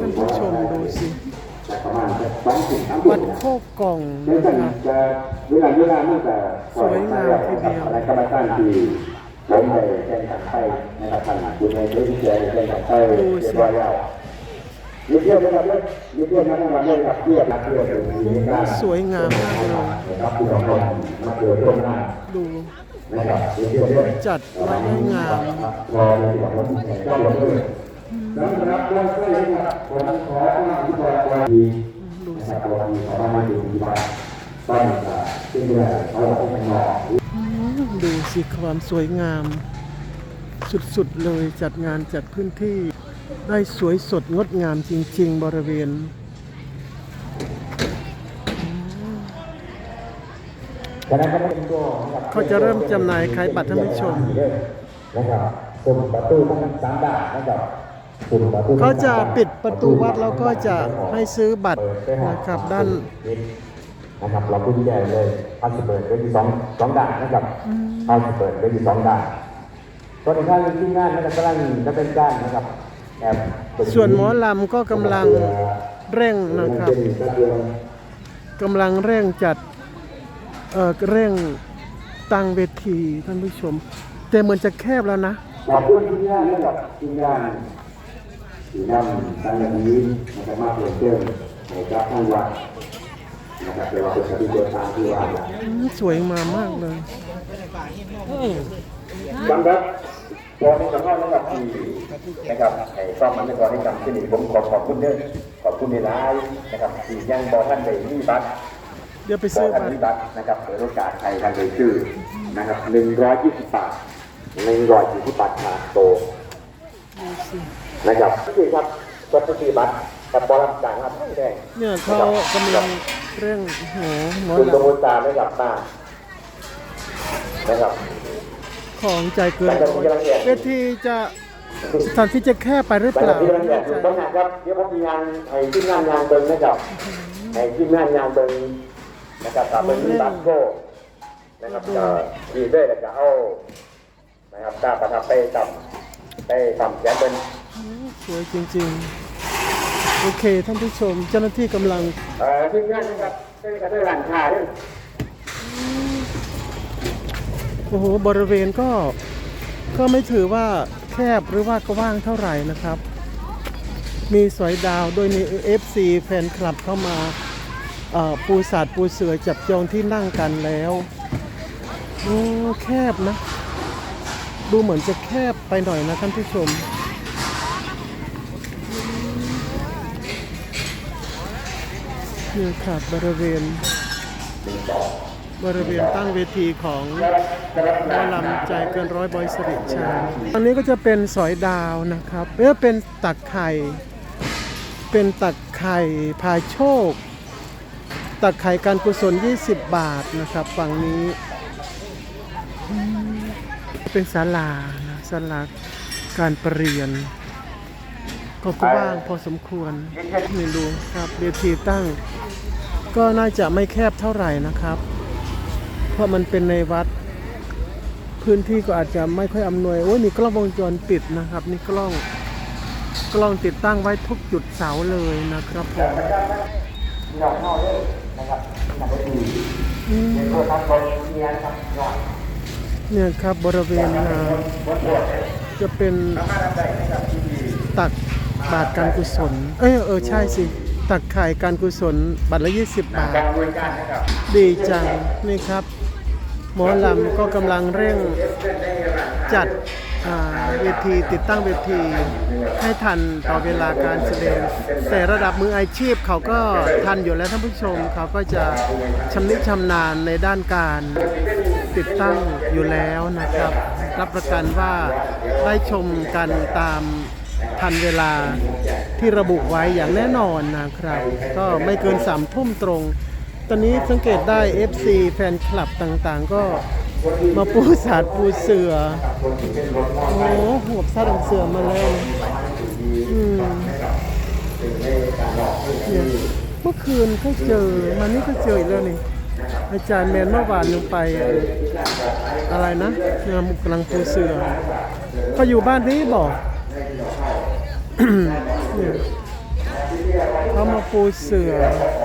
ท่านผู้ชมดูสิประมาณสองถึงสามวัดโคกกล่องเนื่องนะจากครับจะเวลาเวลามันจะสวยงามทีเดียวอะไรก็มาสร้างที่ผมได้แจ้งกันไปนะครับท่านคุณในเรื่องที่แจ้งกันไปเรียบร้อยแล้วยืดเยื้อนะครับยืดเยื้อมาทั้งวันเลยครับเพื่อนักเพื่อเป็นมีการสวยงามมากเลยนะครับผู้ปกครองมาเกิดร่วมหน้าดูนะครับยืดเยื้อด้วยจัดไว้ให้งาม สำหรับเราก็เลยครับผมขอความที่บอกว่าดีดูนะคสิรับเรามีความมาดูที่บ้านบ้านจะซึ่งเรื่องเขาบอกว่าเป็นหมออืมดูสิความสวยงาม สุดๆเลยจัดงานจัดพื้นที่ได้สวยสดงดงามจริง ๆ บริเวณเขาจะเริ่มจำหน่ายขายบัตรท่านผู้ชมนะครับสุ่มประตูทั้งสามด้านนะครับ เขาจะปิดประตูวัดแล้วก็จะให้ซื้อบัตรนะครับด้านนะครับเราพูดแย่เลยพันสิเปิดได้ที่สองสองด้านนะครับพันสิเปิดได้ที่สองด้านส่วนอีกท่านที่งานนะครับกำลังจะเป็นการนะครับแอบเปิดส่วนหมอลำก็กำลังเร่งนะครับกำลังเร่งจัดเอ่อเร่งตั้งเวทีท่านผู้ชม แต่เหมือนจะแคบแล้วนะขอบคุณที่งานนะครับที่งาน ที่นำตั้งแต่นี้นะครับมาเปลี่ยนเติมในกับทางวัดนะครับเดี๋ยวเราเป็นปฏิบัติตามที่ว่าอืมสวยมามากเลยสำหรับพอที่สำคัญนะครับที่นะครับให้ความมันในกรณีจำที่นี่ผมขอขอบคุณเด้อขอบคุณในไลน์นะครับที่ยังบอท่านได้มีบัตรเดี๋ยวไปบซื้ออท่านบัตรมีบัตรนะครับเปิดโอกาสให้ท่านได้ชื่อนะครับหนึ่งร้อยยี่สิบบาทหนึ่งร้อยยี่สิบบาทขนาดโตดูสิ นะครับที่ครับปกติบัตรกับบอลลัมต่างครับไม่แดงเนี่ยเขากำลังเร่งโหหมอคุณลสมุทรตาไม่กลับมานะครับำของใจเกินร้อยเวทีจะสถานที่จะแคบไปหรือแต่เปล่าที่เราไม่แยแน่กอใจยู่ตรงนั้นครับเดี๋ยวผมมีงานให้ที่งานงานเบิ้งนะครับให้ที่งานงานเบิ้งนะครับกับเป็นบัตรโชว์นะครับจะดีด้วยแล้วจะเอานะครับตาประทับไปต่ำไปต่ำแขนเป็น สวยจริงๆ โอเคท่านผู้ชมเจ้าหน้าที่กำลังเอ่อที่งานนะครับได้กระได้ร้านค้าด้วยโอ้โหบริเวณก็ก็ไม่ถือว่าแคบหรือว่ากว้างเท่าไหร่นะครับ มีสอยดาวโดยมี FC แฟนคลับเข้ามาเอ่อปูสาดปูเสือจับจองที่นั่งกันแล้วโอ้แคบนะ ดูเหมือนจะแคบไปหน่อยนะท่านผู้ชม เนี่ยค่ะบริเวณ บริเวณตั้งเวทีของหมอลำใจเกินร้อยบอยสริชาอันนี้ก็จะเป็นสอยดาวนะครับเออเป็นตักไข่ เป็นตักไข่พายโชค ตักไข่การกุศล 20 บาทนะครับฝั่งนี้ เป็นศาลานะศาลาการประเรียน ก็กว้างพอสมควรนี่ดูครับเวทีตั้ง ก็น่าจะไม่แคบเท่าไหร่นะครับ เพราะมันเป็นในวัด พื้นที่ก็อาจจะไม่ค่อยอำนวยโอ้ยมีกล้องวงจรปิดนะครับนี่กล้องกล้องติดตั้งไว้ทุกจุดเสาเลยนะครับผมเนี่ยครับบริเวณจะเป็นตัก บาทการกุศล เอยเออใช่สิ ตักไข่การกุศลบัตรละ 20 บาท การบริการนะครับดีจังนี่ครับ หมอลำก็กำลังเร่งจัดอ่าเวทีติดตั้งเวทีให้ทันต่อเวลาการแสดงแต่ระดับมืออาชีพเขาก็ทันอยู่แล้วท่านผู้ชมเขาก็จะชำนิชำนาญในด้านการติดตั้งอยู่แล้วนะครับ รับประกันว่าได้ชมกันตาม ทันเวลาที่ระบุไว้อย่างแน่นอนนะครับ ก็ไม่เกินสามทุ่มตรง ตอนนี้สังเกตได้ FC แฟนคลับต่างๆ ก็มาปูสาดปูเสือโอ้หหัวบซาดเสือมาแล้วอืมเนี่ยเมื่อคืนก็เจอมันนี่ก็เจออีกแล้วนี่อาจารย์แมนเมื่อวานลงไปอะไรนะงานกำลังปูเสือเขาอยู่บ้านนี้บอก เขามาปูเสือนะครับ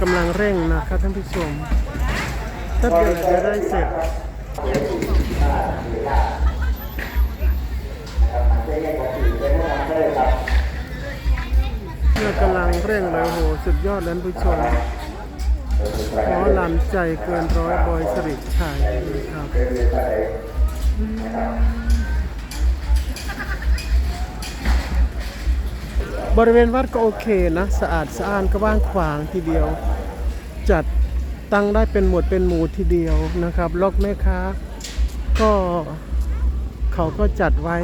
กำลังเร่งนะครับท่านผู้ชมถ้าเกิดจะได้เสร็จเนี่ยกำลังเร่งเลยโห สุดยอดแล้วท่านผู้ชม หมอลำใจเกินร้อยบอยสริชัยนะครับบริเวณวัดก็โอเคนะ สะอาดสะอ้านก็ว่างขวางทีเดียว จัดตั้งได้เป็นหมวดเป็นหมู่ทีเดียวนะครับล็อกแม่ค้าก็เขาก็จัดไว้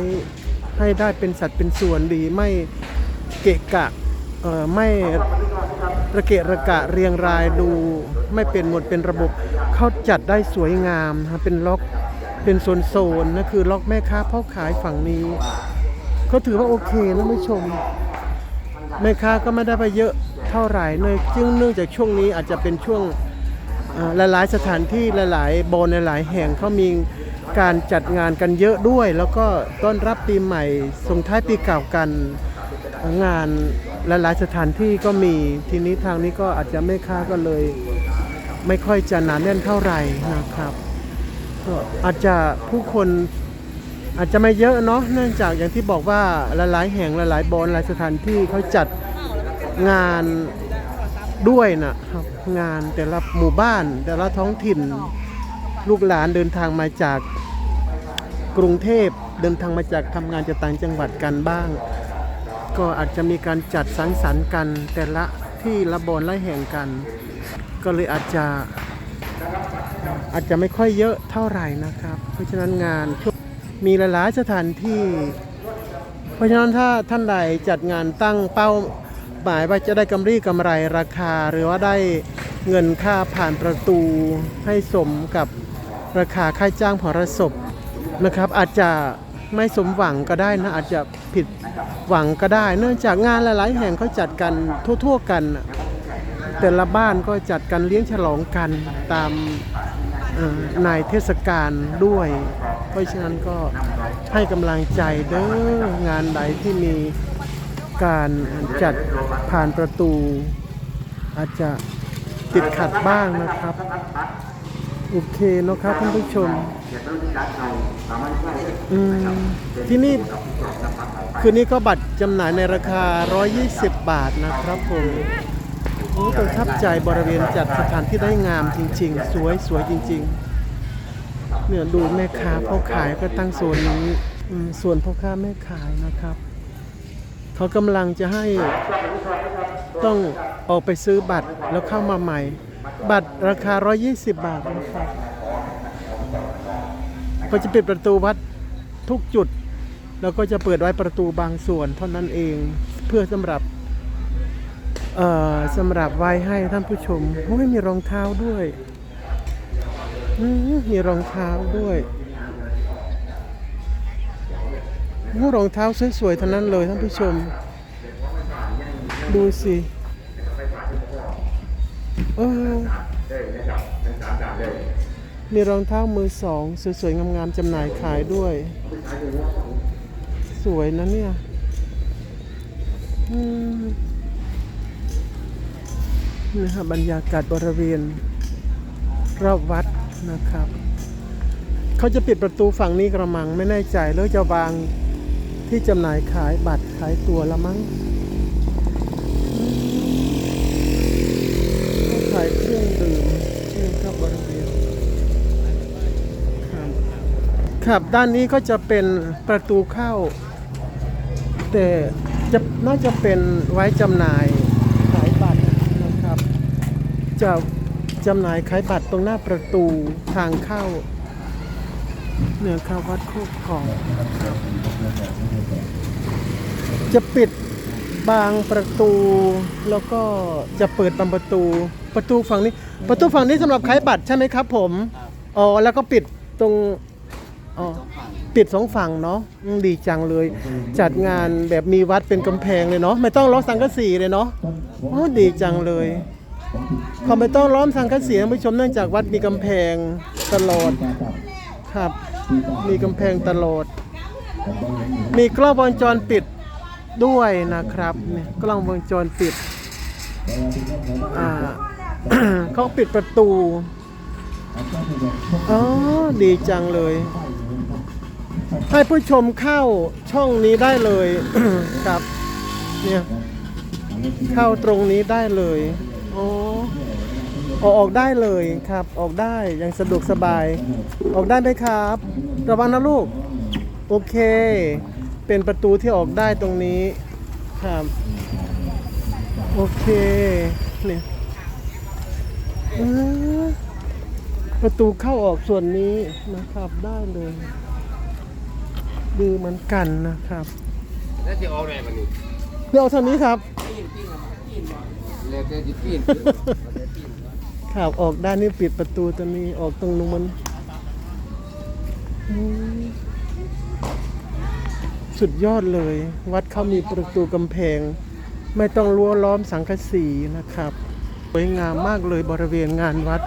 ให้ได้เป็นสัดเป็นส่วนดีไม่เกะกะ ไม่ระเกะระกะเรียงรายดูไม่เป็นหมดเป็นระบบเขาจัดได้สวยงามนะเป็นล็อกเป็นโซนโซนๆนะคือล็อกแม่ค้าพ่อขายฝั่งนี้เขาถือว่าโอเคนะผู้ชมแม่ค้าก็ไม่ได้ไปเยอะเท่าไหร่เนื่องจึงเนื่องจากช่วงนี้อาจจะเป็นช่วงหลายๆสถานที่หลายๆโบนหลายๆแห่งเขามีการจัดงานกันเยอะด้วย แล้วก็ต้อนรับปีใหม่ส่งท้ายปีเก่ากันงาน หลายๆสถานที่ก็มีทีนี้ทางนี้ก็อาจจะไม่ค้าก็เลย ไม่ค่อยจะหนาแน่นเท่าไหร่นะครับก็อาจจะผู้คนอาจจะไม่เยอะเนาะเนื่องจากอย่างที่บอกว่าหลายๆแห่งหลายๆบอนหลายสถานที่เขาจัดงานด้วยนะครับงานแต่ละหมู่บ้าน แต่ละท้องถิ่น ลูกหลานเดินทางมาจากกรุงเทพเดินทางมาจากทำงานจากต่างจังหวัดกันบ้าง ก็อาจจะมีการจัดสังสรรค์กัน แต่ละที่ละบอนละแห่งกัน ก็เลยอาจจะอาจจะไม่ค่อยเยอะเท่าไหร่นะครับ เพราะฉะนั้นงานมีหลายๆสถานที่ เพราะฉะนั้นถ้าท่านใดจัดงานตั้งเป้าหมายว่าจะได้กำไรกำไรราคา หรือว่าได้เงินค่าผ่านประตูให้สมกับราคาค่าจ้างผอรสพนะครับ อาจจะไม่สมหวังก็ได้นะอาจจะ ผิดหวังก็ได้ เนื่องจากงานหลาย ๆ แห่งเขาจัดกันทั่ว ๆ กัน แต่ละบ้านก็จัดกันเลี้ยงฉลองกันตามเอ่อในเทศกาลด้วย เพราะฉะนั้นก็ให้กำลังใจเด้องานใดที่มีการจัดผ่านประตู อาจจะติดขัดบ้างนะครับ โอเคเนอะครับท่านผู้ชมอืมที่นี่คืนนี้ก็บัตรจำหน่ายในราคา 120 บาทนะครับผมโอ้ประทับใจบริเวณจัดสถานที่ได้งามจริง ๆ สวยสวยจริง ๆ เนี่ยดูแม่ค้าพ่อขายก็ตั้งโซนนี้อืมส่วนพ่อค้าแม่ขายนะครับ เขากำลังจะให้ต้องออกไปซื้อบัตรแล้วเข้ามาใหม่ บัตรราคา 120 บาทนะครับก็จะปิดประตูวัดทุกจุด แล้วก็จะเปิดไว้ประตูบางส่วนเท่านั้นเองเพื่อสำหรับเอ่อสำหรับไว้ให้ท่านผู้ชมโอ้ยมีรองเท้าด้วยมีรองเท้าด้วยโอ้รองเท้าสวยๆทั้งนั้นเลยท่านผู้ชม ดูสิ มีรองเท้ามือสอง สวยๆ งามๆจำหน่ายขายด้วย สวยนะเนี่ยอืมนี่ค่ะบรรยากาศบริเวณรอบวัดนะครับ เขาจะปิดประตูฝั่งนี้กระมังไม่แน่ใจแล้วจะวางที่จำหน่ายขายบัตรขายตัวละมั้งอืม เครื่องดื่มใช่ครับบริเวณครับครับด้านนี้ก็จะเป็นประตูเข้า แต่จะน่าจะเป็นไว้จำหน่ายขายบัตรนะครับ จะจำหน่ายขายบัตรตรงหน้าประตูทางเข้าเหนี่ยครับวัดโคกของครับจะปิดบางประตูแล้วก็จะเปิดบางประตู ประตูฝั่งนี้ ประตูฝั่งนี้สำหรับขายบัตรใช่ไหมครับ ผมอ๋อแล้วก็ปิดตรงอ๋อปิดสองฝั่งเนาะอืมดีจังเลย จัดงานแบบมีวัดเป็นกำแพงเลยเนาะไม่ต้องล้อสังกะสีเลยเนาะโอ้ดีจังเลยเขาไม่ต้องล้อมสังกะสีท่านผู้ชมเนื่องจากวัดมีกำแพงตลอดครับ มีกำแพงตลอด มีกล้องวงจรปิดด้วยนะครับเนี่ยกล้องวงจรปิดอ่า เขาปิดประตู อ๋อ ดีจังเลย ให้ผู้ชมเข้าช่องนี้ได้เลยครับ เนี่ย เข้าตรงนี้ได้เลยอ๋อเอาออกได้เลยครับ ออกได้อย่างสะดวกสบาย ออกได้ไหมครับ ระวังนะลูก โอเค เป็นประตูที่ออกได้ตรงนี้ครับ โอเคเนี่ยอืม ประตูเข้าออกส่วนนี้นะครับ ได้เลย ดีเหมือนกันนะครับแล้วจะออกไหนมันนี่เดี๋ยวเอาทางนี้ครับ แล้วแต่จะปีนครับออกด้านนี้ปิดประตูตัวนี้ออกตรงนู้นอืมสุดยอดเลย วัดเขามีประตูกำแพง ไม่ต้องรั้วล้อมสังกะสีนะครับ สวยงามมากเลยบริเวณงานวัด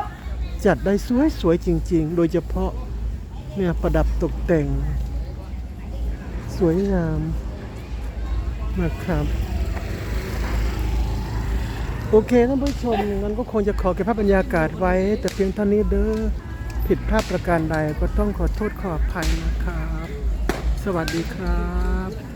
จัดได้สวยสวยๆจริง ๆ โดยเฉพาะเนี่ยประดับตกแต่ง สวยงามนะครับโอเคท่านผู้ชมงั้นก็คงจะขอเก็บภาพบรรยากาศไว้ แต่เพียงเท่านี้เด้อผิดพลาดประการใดก็ต้องขอโทษขออภัยนะครับ สวัสดีครับ